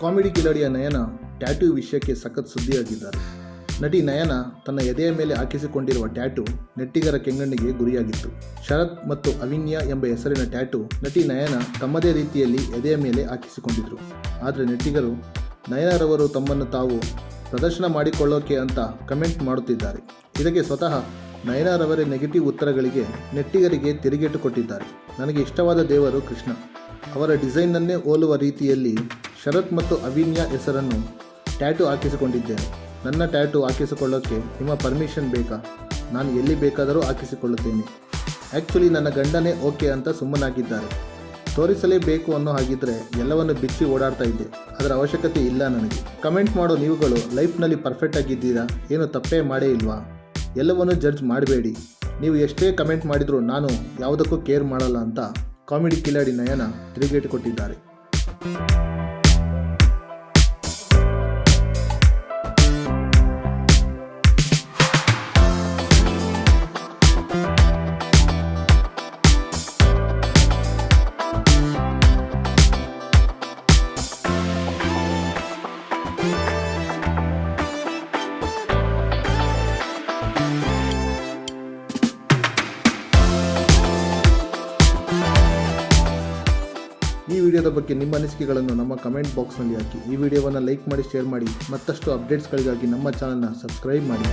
Comedy ಕಿಲಾಡಿಯ ನಯನ tattoo ವಿಷಯಕ್ಕೆ ಸಖತ್ ಸುದ್ದಿಯಾಗಿದ್ದಾರೆ. ನಟಿ ನಯನ ತನ್ನ ಎದೆಯ ಮೇಲೆ ಹಾಕಿಸಿಕೊಂಡಿರುವ ಟ್ಯಾಟೂ ನೆಟ್ಟಿಗರ ಕೆಂಗಣ್ಣಿಗೆ ಗುರಿಯಾಗಿತ್ತು. ಶರತ್ ಮತ್ತು ಅವಿನ್ಯ ಎಂಬ ಹೆಸರಿನ ಟ್ಯಾಟೂ ನಟಿ ನಯನ ತಮ್ಮದೇ ರೀತಿಯಲ್ಲಿ ಎದೆಯ ಮೇಲೆ ಹಾಕಿಸಿಕೊಂಡಿದ್ರು. ಆದರೆ ನೆಟ್ಟಿಗರು ನಯನರವರು ತಮ್ಮನ್ನು ತಾವು ಪ್ರದರ್ಶನ ಮಾಡಿಕೊಳ್ಳೋಕೆ ಅಂತ ಕಮೆಂಟ್ ಮಾಡುತ್ತಿದ್ದಾರೆ. ಇದಕ್ಕೆ ಸ್ವತಃ ನಯನರವರೇ ನೆಗೆಟಿವ್ ಉತ್ತರಗಳಿಗೆ ನೆಟ್ಟಿಗರಿಗೆ ತಿರುಗೇಟು ಕೊಟ್ಟಿದ್ದಾರೆ. ನನಗೆ ಇಷ್ಟವಾದ ದೇವರು ಕೃಷ್ಣ. ಅವರ ಡಿಸೈನನ್ನೇ ಹೋಲುವ ರೀತಿಯಲ್ಲಿ ಶರತ್ ಮತ್ತು ಅವಿನ್ಯಾ ಹೆಸರನ್ನು ಟ್ಯಾಟು ಹಾಕಿಸಿಕೊಂಡಿದ್ದೇನೆ. ನನ್ನ ಟ್ಯಾಟು ಹಾಕಿಸಿಕೊಳ್ಳೋಕ್ಕೆ ನಿಮ್ಮ ಪರ್ಮಿಷನ್ ಬೇಕಾ? ನಾನು ಎಲ್ಲಿ ಬೇಕಾದರೂ ಹಾಕಿಸಿಕೊಳ್ಳುತ್ತೇನೆ. ಆ್ಯಕ್ಚುಲಿ ನನ್ನ ಗಂಡನೇ ಓಕೆ ಅಂತ ಸುಮ್ಮನಾಗಿದ್ದಾರೆ. ತೋರಿಸಲೇಬೇಕು ಅನ್ನೋ ಹಾಗಿದ್ರೆ ಎಲ್ಲವನ್ನು ಬಿಚ್ಚಿ ಓಡಾಡ್ತಾ ಇದ್ದೆ. ಅದರ ಅವಶ್ಯಕತೆ ಇಲ್ಲ ನನಗೆ. ಕಮೆಂಟ್ ಮಾಡೋ ನೀವುಗಳು ಲೈಫ್ನಲ್ಲಿ ಪರ್ಫೆಕ್ಟ್ ಆಗಿದ್ದೀರಾ? ಏನು ತಪ್ಪೇ ಮಾಡೇ ಇಲ್ವಾ? ಎಲ್ಲವನ್ನು ಜಡ್ಜ್ ಮಾಡಬೇಡಿ. ನೀವು ಎಷ್ಟೇ ಕಮೆಂಟ್ ಮಾಡಿದರೂ ನಾನು ಯಾವುದಕ್ಕೂ ಕೇರ್ ಮಾಡಲ್ಲ ಅಂತ ಕಾಮಿಡಿ ಕಿಲಾಡಿ ನಯನ ತಿರುಗೇಟು ಕೊಟ್ಟಿದ್ದಾರೆ. ವಿಡಿಯೋದ ಬಗ್ಗೆ ನಿಮ್ಮ ಅನಿಸಿಕೆಗಳನ್ನು ನಮ್ಮ ಕಮೆಂಟ್ ಬಾಕ್ಸ್ನಲ್ಲಿ ಹಾಕಿ. ಈ ವಿಡಿಯೋವನ್ನು ಲೈಕ್ ಮಾಡಿ ಶೇರ್ ಮಾಡಿ, ಮತ್ತಷ್ಟು ಅಪ್ಡೇಟ್ಸ್ಗಳಿಗಾಗಿ ನಮ್ಮ ಚಾನಲ್ನ ಸಬ್ಸ್ಕ್ರೈಬ್ ಮಾಡಿ.